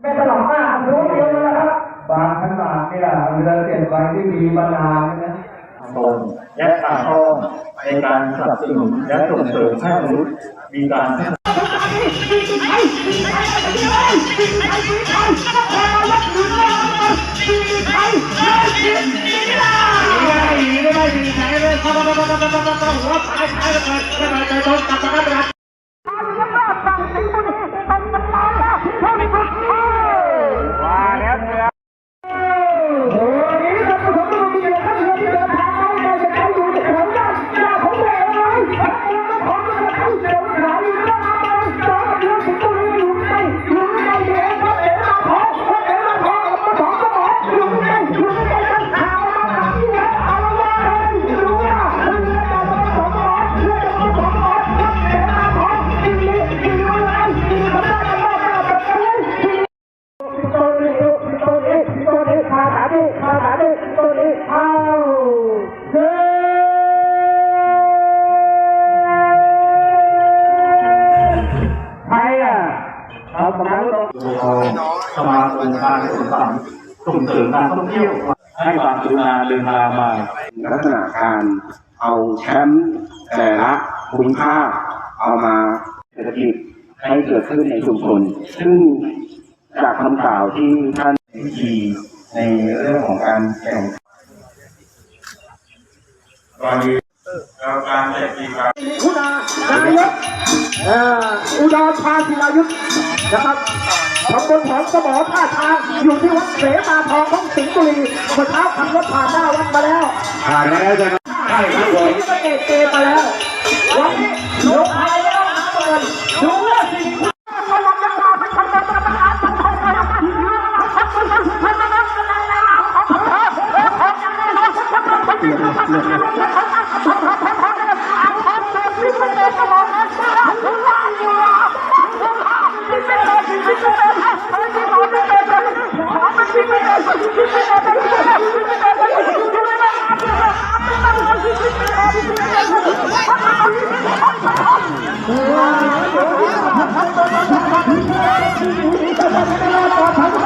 ไม่ตลกมากรู้เดียวเลยนะครับบางขนาดเนี่ยเรือเจ็ดใบที่มีมานานนะตรงและทางอ้อมในการสนับสนุนและส่งเสริมให้มนุษย์มีการพั ดิมาหาดิตัวนี้เอาเฮ้ใครอะเอาประมาณนี้สมาคมการส่งเสริมส่งเสริมการท่องเที่ยวให้ความกรุณาเดินทางมาลักษณะการเอาแชมป์แต่ละภูมิภาเอามาเศรษฐกิจให้เกิดขึ้นในชุมชนซึ่งจากคำกล่าวที่ท่านวิธี ในเรื่องของการแข่งอุดานายกเอ่ออุดรพาศิลายุทธนะครับตำบลหอมสมอท่าทางอยู่ที่วัดเสมาทองของสิงห์บุรีเมื่อเช้าขับรถผ่านหน้าวัดมาแล้วผ่านมาแล้วใช่ไหมใช่ครับผมวันนี้ก็เอกเกมาแล้ว কথা